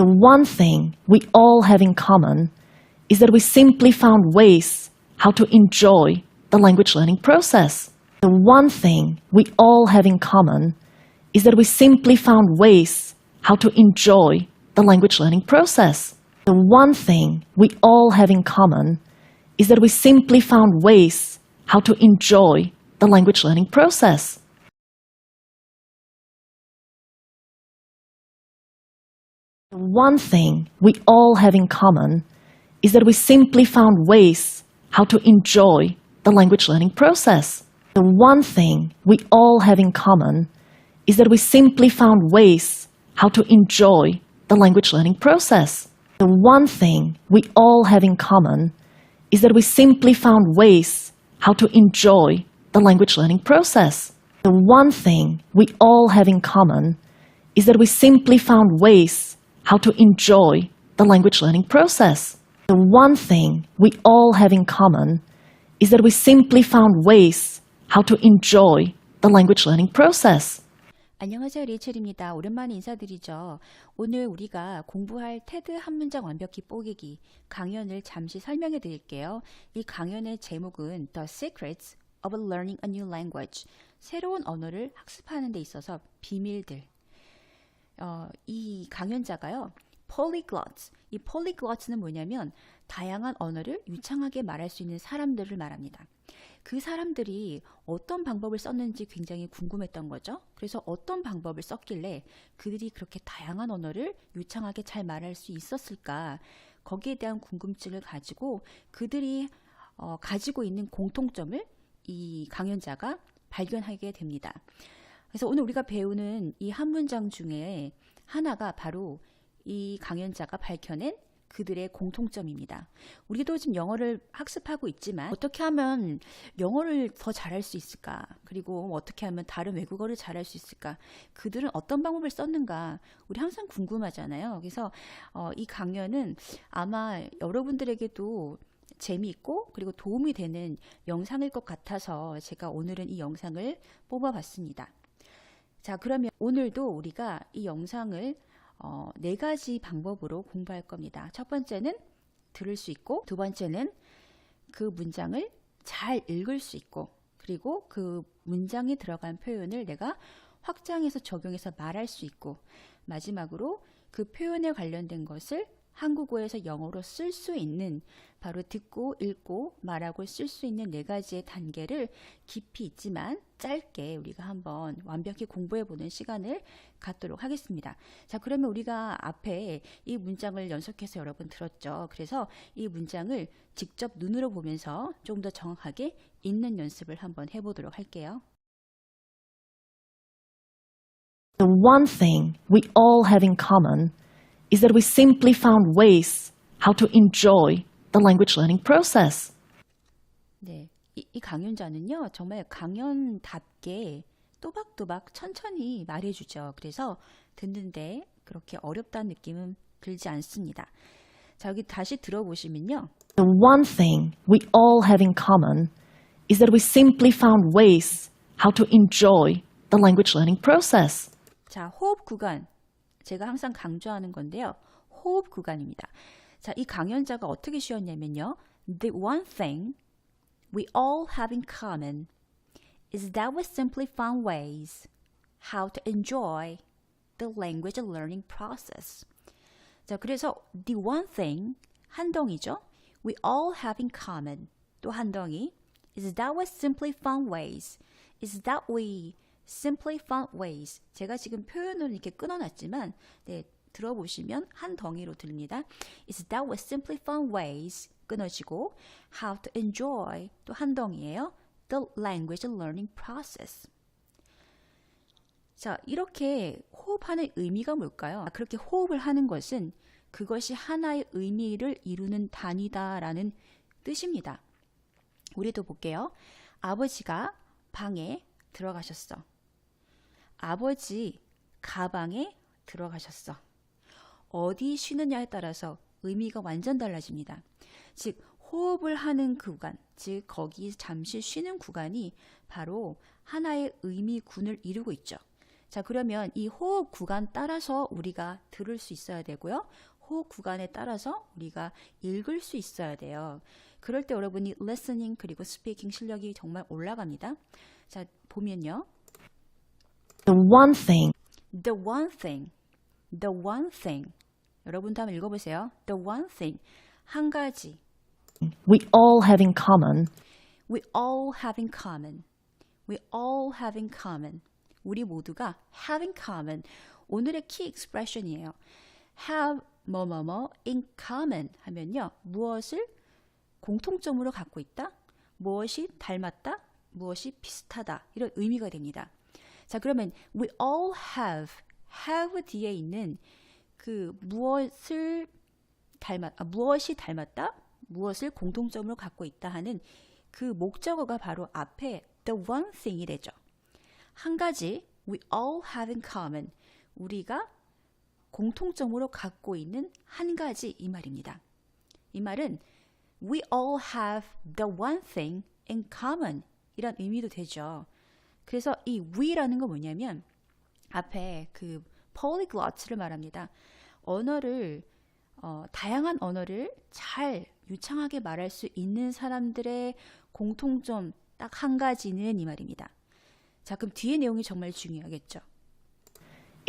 The one thing we all have in common is that we simply found ways how to enjoy the language learning process. The one thing we all have in common is that we simply found ways how to enjoy the language learning process. The one thing we all have in common is that we simply found ways how to enjoy the language learning process. One thing we all have in common is that we simply found ways how to enjoy the language learning process. The one thing we all have in common is that we simply found ways how to enjoy the language learning process. The one thing we all have in common is that we simply found ways how to enjoy the language learning process. The one thing we all have in common is that we simply found ways how to enjoy the language learning process. The one thing we all have in common is that we simply found ways how to enjoy the language learning process. 안녕하세요. 리첼입니다. 오랜만에 인사드리죠. 오늘 우리가 공부할 테드 한 문장 완벽히 뽀개기 강연을 잠시 설명해 드릴게요. 이 강연의 제목은 The Secrets of Learning a New Language. 새로운 언어를 학습하는 데 있어서 비밀들. 어, 이 강연자가요. polyglots. 이 polyglots는 뭐냐면 다양한 언어를 유창하게 말할 수 있는 사람들을 말합니다. 그 사람들이 어떤 방법을 썼는지 굉장히 궁금했던 거죠. 그래서 어떤 방법을 썼길래 그들이 그렇게 다양한 언어를 유창하게 잘 말할 수 있었을까? 거기에 대한 궁금증을 가지고 그들이 어, 가지고 있는 공통점을 이 강연자가 발견하게 됩니다. 그래서 오늘 우리가 배우는 이 한 문장 중에 하나가 바로 이 강연자가 밝혀낸 그들의 공통점입니다. 우리도 지금 영어를 학습하고 있지만 어떻게 하면 영어를 더 잘할 수 있을까? 그리고 어떻게 하면 다른 외국어를 잘할 수 있을까? 그들은 어떤 방법을 썼는가? 우리 항상 궁금하잖아요. 그래서 어, 이 강연은 아마 여러분들에게도 재미있고 그리고 도움이 되는 영상일 것 같아서 제가 오늘은 이 영상을 뽑아봤습니다. 자, 그러면 오늘도 우리가 이 영상을 어, 네 가지 방법으로 공부할 겁니다. 첫 번째는 들을 수 있고, 두 번째는 그 문장을 잘 읽을 수 있고, 그리고 그 문장에 들어간 표현을 내가 확장해서 적용해서 말할 수 있고, 마지막으로 그 표현에 관련된 것을 한국어에서 영어로 쓸 수 있는 바로 듣고 읽고 말하고 쓸 수 있는 네 가지의 단계를 깊이 있지만 짧게 우리가 한번 완벽히 공부해 보는 시간을 갖도록 하겠습니다. 자, 그러면 우리가 앞에 이 문장을 연속해서 여러 번 들었죠. 그래서 이 문장을 직접 눈으로 보면서 좀 더 정확하게 읽는 연습을 한번 해 보도록 할게요. The one thing we all have in common is that we simply found ways how to enjoy the language learning process. 네. 이, 이 강연자는요, 정말 강연답게 또박또박 천천히 말해주죠. 그래서 듣는데 그렇게 어렵다는 느낌은 들지 않습니다. 자, 여기 다시 들어보시면요. The one thing we all have in common is that we simply found ways how to enjoy the language learning process. 자, 호흡 구간. 제가 항상 강조하는 건데요. 호흡 구간입니다. 자, 이 강연자가 어떻게 쉬었냐면요. The one thing we all have in common is that we simply found ways how to enjoy the language learning process. 자, 그래서 the one thing 한 덩이죠. We all have in common 또 한 덩이 is that we simply found ways is that we simply found ways 제가 지금 표현을 이렇게 끊어놨지만 네, 들어보시면 한 덩이로 들립니다. is that we simply found ways 끊어지고 how to enjoy 또 한 덩이예요. the language learning process 자, 이렇게 호흡하는 의미가 뭘까요? 그렇게 호흡을 하는 것은 그것이 하나의 의미를 이루는 단위다라는 뜻입니다. 우리도 볼게요. 아버지가 방에 들어가셨어. 아버지 가방에 들어가셨어. 어디 쉬느냐에 따라서 의미가 완전 달라집니다. 즉, 호흡을 하는 구간, 즉, 거기 잠시 쉬는 구간이 바로 하나의 의미군을 이루고 있죠. 자, 그러면 이 호흡 구간 따라서 우리가 들을 수 있어야 되고요. 호흡 구간에 따라서 우리가 읽을 수 있어야 돼요. 그럴 때 여러분이 listening 그리고 speaking 실력이 정말 올라갑니다. 자, 보면요. The one thing, The one thing, the one thing. 여러분도 한번 읽어 보세요. The one thing. 한 가지. we all have in common We all have in common. We all have in common. 우리 모두가 have in common. 오늘의 키 expression이에요. have 뭐뭐뭐 in common 하면요. 무엇을 공통점으로 갖고 있다? 무엇이 닮았다? 무엇이 비슷하다? 이런 의미가 됩니다. 자, 그러면 we all have have 뒤에 있는 그 무엇을 닮았 아, 무엇이 닮았다? 무엇을 공통점으로 갖고 있다 하는 그 목적어가 바로 앞에 the one thing이 되죠. 한 가지 we all have in common. 우리가 공통점으로 갖고 있는 한 가지 이 말입니다. 이 말은 we all have the one thing in common 이런 의미도 되죠. 그래서 이 we라는 건 뭐냐면 앞에 그 polyglot를 말합니다. 언어를 어, 다양한 언어를 잘 유창하게 말할 수 있는 사람들의 공통점 딱 한 가지는 이 말입니다. 자, 그럼 뒤에 내용이 정말 중요하겠죠.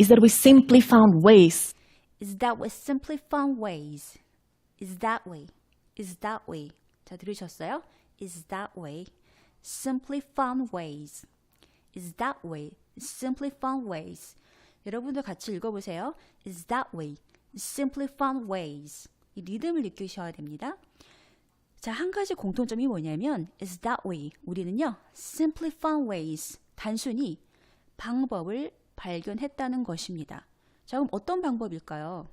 is that we simply found ways Is that we simply found ways? Is that way? Is that way? 자, 들으셨어요? Is that way? Simply found ways. Is that way? Simply found ways. 여러분도 같이 읽어보세요. Is that way? Simply found ways. 이 리듬을 느끼셔야 됩니다. 자, 한 가지 공통점이 뭐냐면 is that way. 우리는요. simply found ways. 단순히 방법을 발견했다는 것입니다. 자, 그럼 어떤 방법일까요?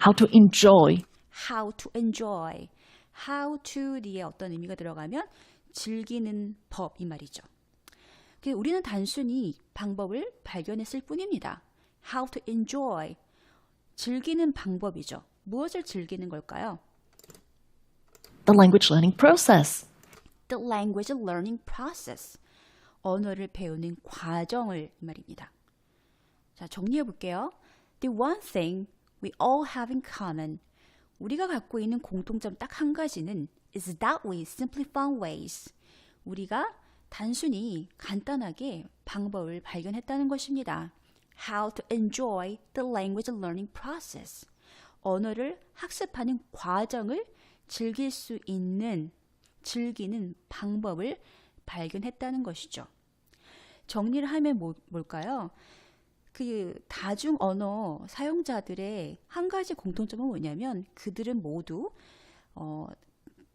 how to enjoy how to enjoy. how to 뒤에 어떤 의미가 들어가면 즐기는 법 이 말이죠. 그 우리는 단순히 방법을 발견했을 뿐입니다. how to enjoy. 즐기는 방법이죠. 무엇을 즐기는 걸까요? the language learning process. The language learning process. 언어를 배우는 과정을 이 말입니다. 자, 정리해 볼게요. The one thing we all have in common. 우리가 갖고 있는 공통점 딱 한 가지는 is that we simply found ways. 우리가 단순히 간단하게 방법을 발견했다는 것입니다. How to enjoy the language learning process. 언어를 학습하는 과정을 즐길 수 있는 즐기는 방법을 발견했다는 것이죠. 정리를 하면 뭐, 뭘까요? 그 다중 언어 사용자들의 한 가지 공통점은 뭐냐면 그들은 모두 어,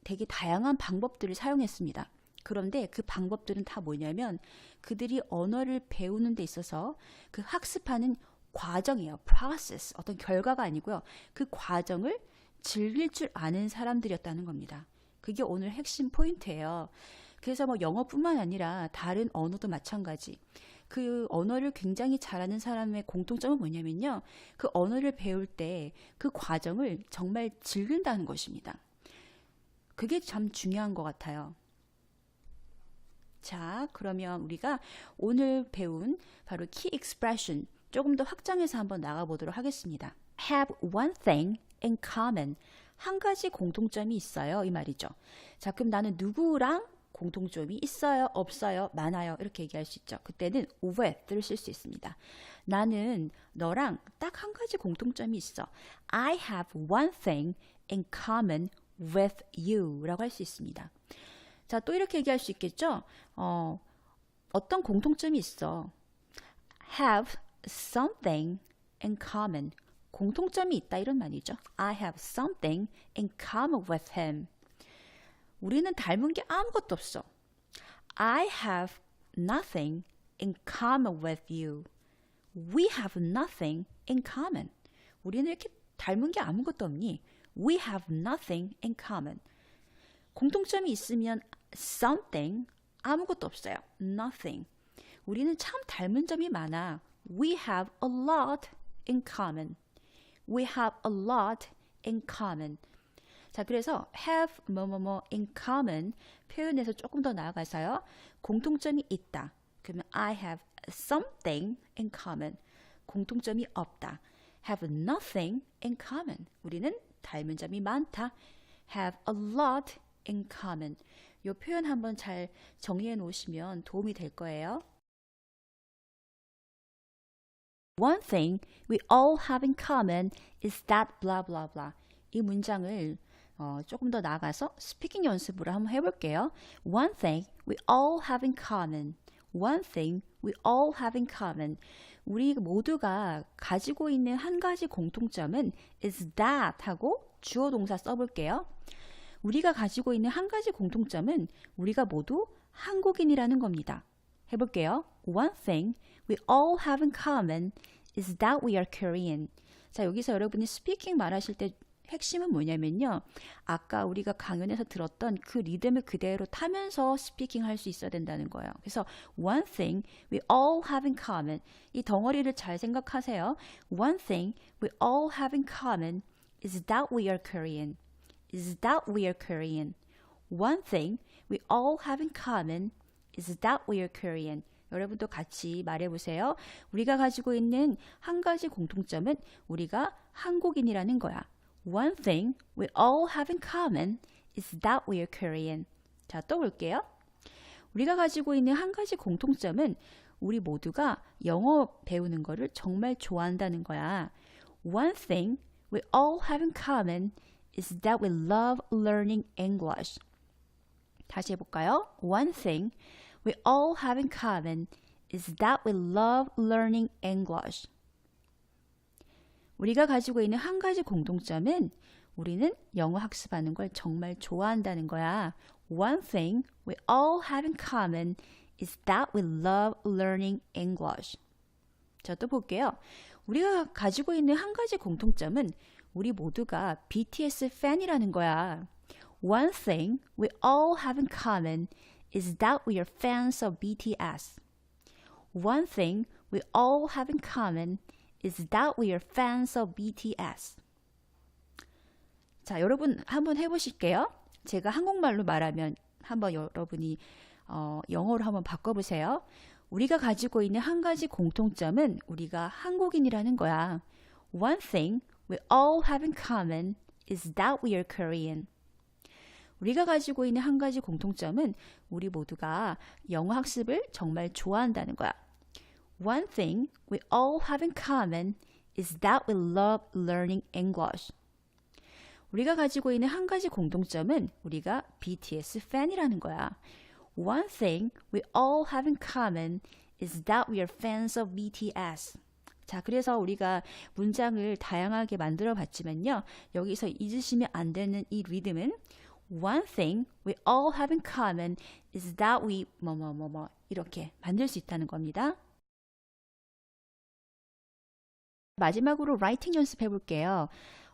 되게 다양한 방법들을 사용했습니다. 그런데 그 방법들은 다 뭐냐면 그들이 언어를 배우는 데 있어서 그 학습하는 과정이에요. process. 어떤 결과가 아니고요. 그 과정을 즐길 줄 아는 사람들이었다는 겁니다. 그게 오늘 핵심 포인트예요. 그래서 뭐 영어뿐만 아니라 다른 언어도 마찬가지. 그 언어를 굉장히 잘하는 사람의 공통점은 뭐냐면요. 그 언어를 배울 때 그 과정을 정말 즐긴다는 것입니다. 그게 참 중요한 것 같아요. 자, 그러면 우리가 오늘 배운 바로 key expression 조금 더 확장해서 한번 나가보도록 하겠습니다. have one thing in common. 한 가지 공통점이 있어요. 이 말이죠. 자, 그럼 나는 누구랑 공통점이 있어요, 없어요, 많아요. 이렇게 얘기할 수 있죠. 그때는 with를 쓸 수 있습니다. 나는 너랑 딱 한 가지 공통점이 있어. I have one thing in common with you 라고 할 수 있습니다. 자, 또 이렇게 얘기할 수 있겠죠? 어, 어떤 공통점이 있어. have something in common. 공통점이 있다 이런 말이죠. I have something in common with him. 우리는 닮은 게 아무것도 없어. I have nothing in common with you. We have nothing in common. 우리는 이렇게 닮은 게 아무것도 없니? We have nothing in common. 공통점이 있으면 something 아무것도 없어요. nothing. 우리는 참 닮은 점이 많아. We have a lot in common. We have a lot in common. 자, 그래서 have 뭐뭐뭐 in common 표현에서 조금 더 나아가서요. 공통점이 있다. 그러면 I have something in common. 공통점이 없다. have nothing in common. 우리는 닮은 점이 많다. have a lot in common. 이 표현 한번 잘 정리해 놓으시면 도움이 될 거예요. One thing we all have in common is that blah blah blah. 이 문장을 어, 조금 더 나가서 스피킹 연습으로 한번 해볼게요. One thing we all have in common. One thing we all have in common. 우리 모두가 가지고 있는 한 가지 공통점은 is that 하고 주어 동사 써볼게요. 우리가 가지고 있는 한 가지 공통점은 우리가 모두 한국인이라는 겁니다. 해볼게요. One thing we all have in common is that we are Korean. 자, 여기서 여러분이 스피킹 말하실 때 핵심은 뭐냐면요. 아까 우리가 강연에서 들었던 그 리듬을 그대로 타면서 스피킹 할 수 있어야 된다는 거예요. 그래서 one thing we all have in common. 이 덩어리를 잘 생각하세요. One thing we all have in common is that we are Korean. Is that we are Korean. One thing we all have in common is that we are Korean. 여러분도 같이 말해보세요. 우리가 가지고 있는 한 가지 공통점은 우리가 한국인이라는 거야. One thing we all have in common is that we are Korean. 자, 또 볼게요. 우리가 가지고 있는 한 가지 공통점은 우리 모두가 영어 배우는 거를 정말 좋아한다는 거야. One thing we all have in common is that we love learning English. 다시 해볼까요? One thing we all have in common is that we love learning English. 우리가 가지고 있는 한 가지 공통점은 우리는 영어 학습하는 걸 정말 좋아한다는 거야. One thing we all have in common is that we love learning English. 자, 또 볼게요. 우리가 가지고 있는 한 가지 공통점은 우리 모두가 BTS 팬이라는 거야. One thing we all have in common is that we are fans of BTS. One thing we all have in common is that we are fans of BTS. 자, 여러분 한번 해보실게요. 제가 한국말로 말하면 한번 여러분이 어, 영어로 한번 바꿔보세요. 우리가 가지고 있는 한 가지 공통점은 우리가 한국인이라는 거야. One thing we all have in common is that we are Korean. 우리가 가지고 있는 한 가지 공통점은 우리 모두가 영어 학습을 정말 좋아한다는 거야. One thing we all have in common is that we love learning English. 우리가 가지고 있는 한 가지 공통점은 우리가 BTS 팬이라는 거야. One thing we all have in common is that we are fans of BTS. 자, 그래서 우리가 문장을 다양하게 만들어 봤지만요. 여기서 잊으시면 안 되는 이 리듬은 One thing we all have in common is that we 뭐뭐뭐뭐 이렇게 만들 수 있다는 겁니다. 마지막으로 라이팅 연습해 볼게요.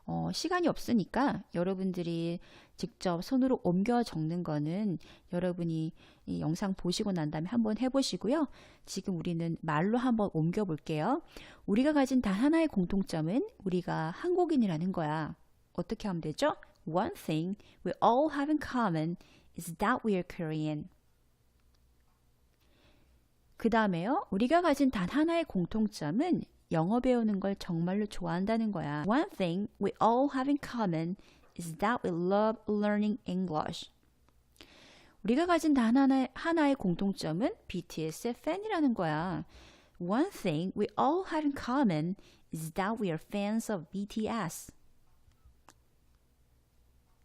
어, 시간이 없으니까 여러분들이 직접 손으로 옮겨 적는 거는 여러분이 이 영상 보시고 난 다음에 한번 해보시고요. 지금 우리는 말로 한번 옮겨 볼게요. 우리가 가진 단 하나의 공통점은 우리가 한국인이라는 거야. 어떻게 하면 되죠? One thing we all have in common is that we are Korean. 그 다음에요. 우리가 가진 단 하나의 공통점은 영어 배우는 걸 정말로 좋아한다는 거야. One thing we all have in common is that we love learning English. 우리가 가진 단 하나, 하나의 공통점은 BTS의 팬이라는 거야. One thing we all have in common is that we are fans of BTS.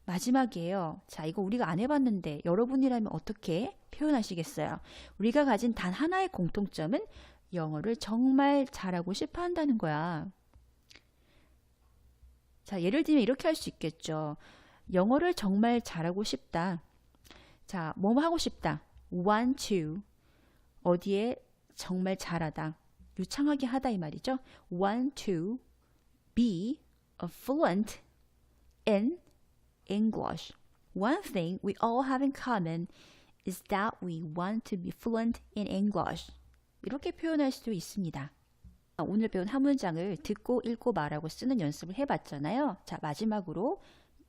마지막이에요. 자, 이거 우리가 안 해봤는데 여러분이라면 어떻게 표현하시겠어요? 우리가 가진 단 하나의 공통점은 영어를 정말 잘하고 싶어 한다는 거야. 자, 예를 들면 이렇게 할 수 있겠죠. 영어를 정말 잘하고 싶다. 자, 뭐 하고 싶다. want to. 어디에 정말 잘하다. 유창하게 하다 이 말이죠. want to be fluent in English. One thing we all have in common is that we want to be fluent in English. 이렇게 표현할 수도 있습니다. 오늘 배운 한 문장을 듣고 읽고 말하고 쓰는 연습을 해봤잖아요. 자, 마지막으로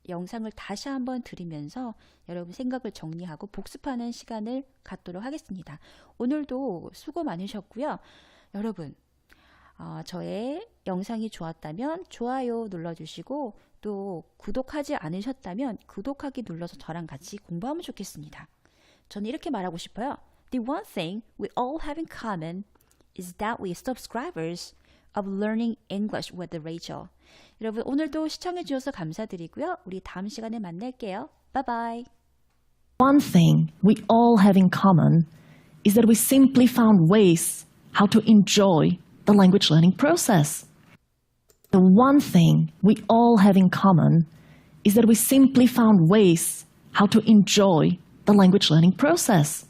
영상을 다시 한번 들으면서 여러분 생각을 정리하고 복습하는 시간을 갖도록 하겠습니다. 오늘도 수고 많으셨고요. 여러분, 어, 저의 영상이 좋았다면 좋아요 눌러주시고 또 구독하지 않으셨다면 구독하기 눌러서 저랑 같이 공부하면 좋겠습니다. 저는 이렇게 말하고 싶어요. The one thing we all have in common is that we subscribers of Learning English with Rachel. 여러분 오늘도 시청해 주셔서 감사드리고요. 우리 다음 시간에 만날게요. Bye bye. One thing we all have in common is that we simply found ways how to enjoy the language learning process. The one thing we all have in common is that we simply found ways how to enjoy the language learning process.